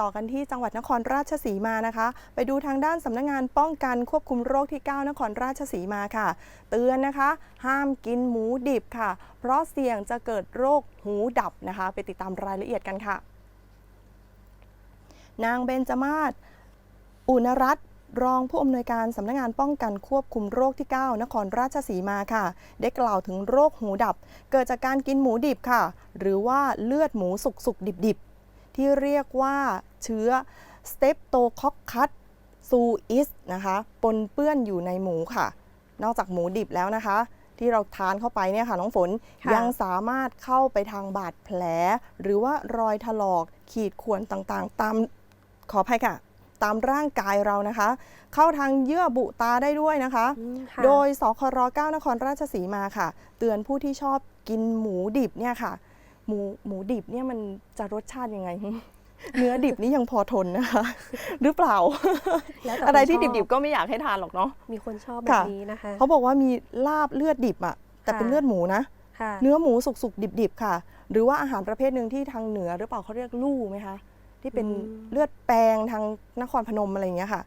ต่อกันที่จังหวัดนครราชสีมานะคะ ไปดูทางด้านสำนักงานป้องกันควบคุมโรคที่ 9 นครราชสีมาค่ะ เตือนนะคะ ห้ามกินหมูดิบค่ะ เพราะเสี่ยงจะเกิดโรคหูดับนะคะ ไปติดตามรายละเอียดกันค่ะ นางเบญจมาศอุณรัตนรองผู้อำนวยการสำนักงานป้องกันควบคุมโรคที่ 9 นครราชสีมาค่ะ ได้กล่าวถึงโรคหูดับ เกิดจากการกินหมูดิบค่ะ หรือว่าเลือดหมูสุกสุกดิบดิบๆ ที่เรียกว่าเชื้อสเตปโตคอคคัสซูอิสนะคะปนเปื้อนอยู่ในหมูค่ะ นอกจากหมูดิบแล้วนะคะ ที่เราทานเข้าไปเนี่ยค่ะน้องฝนค่ะยังสามารถเข้าไปทางบาดแผล หรือว่ารอยถลอกขีดข่วนต่างๆ ตามขออภัยค่ะ ตามร่างกายเรานะคะ เข้าทางเยื่อบุตาได้ด้วยนะคะอืมค่ะโดยสคร9นครราชสีมาค่ะ เตือนผู้ที่ชอบกินหมูดิบเนี่ยค่ะ หมูหมูดิบเนี่ยมันจะรสชาติยังไง เนื้อดิบนี่ยังพอทนนะคะ หรือเปล่า แล้วแต่อะไรที่คนชอบ ดิบๆก็ไม่อยากให้ทานหรอกเนาะ มีคนชอบแบค่ะ บนี้นะคะ เขาบอกว่ามีลาบเลือดดิบอะแต่ค่ะเป็นเลือดหมูนะ ค่ะเนื้อหมูสุกๆดิบๆค่ะ หรือว่าอาหารประเภทหนึ่งที่ทางเหนือหรือเปล่าเขาเรียกลู่ไหมคะ ที่เป็นอืมเลือดแปลงทางนครพนมอะไรอย่างเงี้ยค่ะ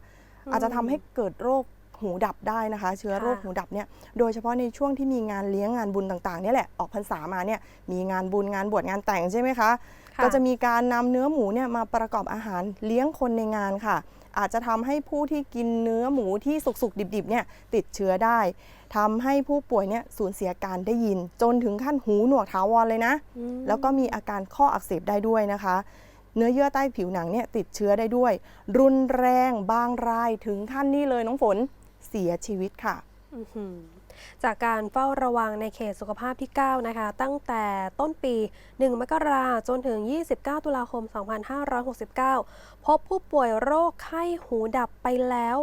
อืมอาจจะทำให้เกิดโรค หูดับได้นะคะ เชื้อค่ะโรคหูดับเนี่ยโดยเฉพาะในช่วงที่มีงานเลี้ยงงานบุญต่างๆเนี่ยแหละออกพรรษามาเนี่ยมีงานบุญงานบวชงานแต่งใช่ไหมคะค่ก็จะมีการนำเนื้อหมูเนี่ยมาประกอบอาหารเลี้ยงคนในงานค่ะ อาจจะทำให้ผู้ที่กินเนื้อหมูที่สุกๆ ดิบๆเนี่ยติดเชื้อได้ทำให้ผู้ป่วยเนี่ยสูญเสียการได้ยิน จนถึงขั้นหูหนวกถาวรเลยนะอืมแล้วก็มีอาการข้ออักเสบได้ด้วยนะคะ เนื้อเยื่อใต้ผิวหนังเนี่ยติดเชื้อได้ด้วย รุนแรงบางรายถึงขั้นนี้เลยน้องฝน เสียชีวิตค่ะอื้อหือจากการเฝ้าระวังในเขตสุขภาพที่ 9 นะคะ ตั้งแต่ต้นปี 1 มกราจนถึง 29 ตุลาคม 2569 พบผู้ป่วยโรคไข้หูดับไปแล้ว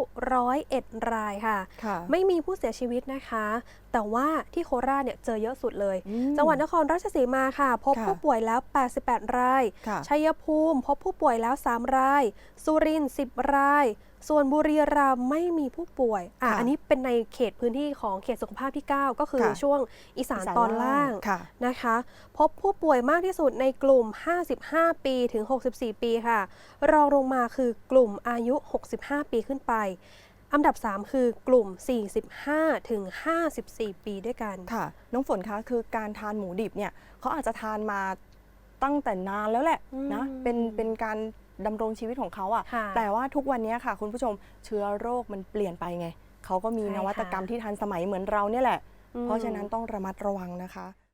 101 รายค่ะค่ะไม่มีผู้เสียชีวิตนะคะ แต่ว่าที่โคราชเนี่ยเจอเยอะสุดเลยอืมจังหวัดนครราชสีมาค่ะ พบค่ะผู้ป่วยแล้ว 88 รายค่ะชัยภูมิ พบผู้ป่วยแล้ว 3 ราย สุรินทร์ 10 ราย ส่วนบุรีรัมย์ไม่มีผู้ป่วยอะค่ะอันนี้เป็นในเขตพื้นที่ของเขตสุขภาพที่ 9 ก็คือค่ะช่วงอีสานตอนล่างค่ะนะคะ พบผู้ป่วยมากที่สุดในกลุ่ม 55 ปีถึง 64 ปีค่ะ รองลงมาคือกลุ่มอายุ 65 ปีขึ้นไป อันดับ 3 คือกลุ่ม 45ถึง54 ปีด้วยกันค่ะ น้องฝนคะคือการทานหมูดิบเนี่ยเขาอาจจะทานมาตั้งแต่นานแล้วแหละนะอืมเป็นเป็นการ ดำรงชีวิตของเขาอะค่ะ แต่ว่าทุกวันนี้ค่ะ คุณผู้ชมเชื้อโรคมันเปลี่ยนไปไง เขาก็มีใช่นวัตกรรมค่ะที่ทันสมัยเหมือนเราเนี่ยแหละอืมเพราะฉะนั้นต้องระมัดระวังนะคะ